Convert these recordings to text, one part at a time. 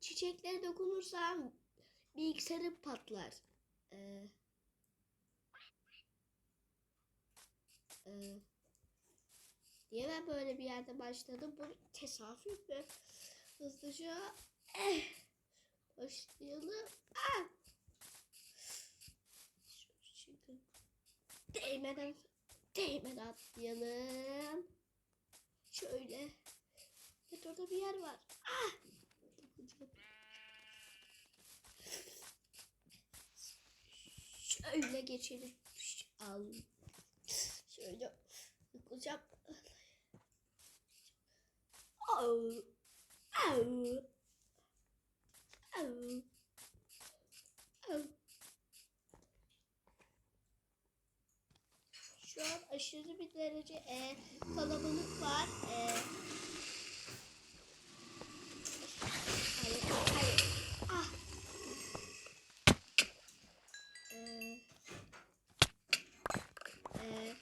çiçeklere dokunursam bilgisayarım patlar. Ee, ee, niye ben böyle bir yerde başladım? Bu tesadüf mü? Hızlıca eh, başlayalım. Ah! Şimdi değmeden değmeden atlayalım. Şöyle. Evet orada bir yer var. Ah! Şöyle geçelim. Al. Şöyle dokunacağım. Au. Au. Au. Au. Şu an aşırı bir derece e, kalabalık var. E, hayır, hayır. Ah. E, e,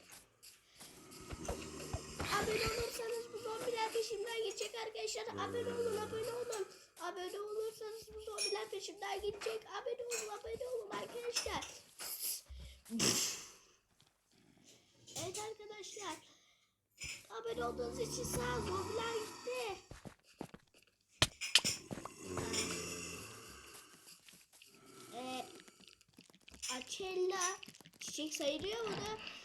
abone olursanız bu zombiler peşimden gidecek arkadaşlar. Abone olun, abone olun. Abone olursanız bu zombiler peşimden gidecek. Abone olun, abone olun arkadaşlar. Evet arkadaşlar. Abone olduğunuz için sağ olun. Zombiler gitti. Ee, Açella çiçek sayılıyor mu da?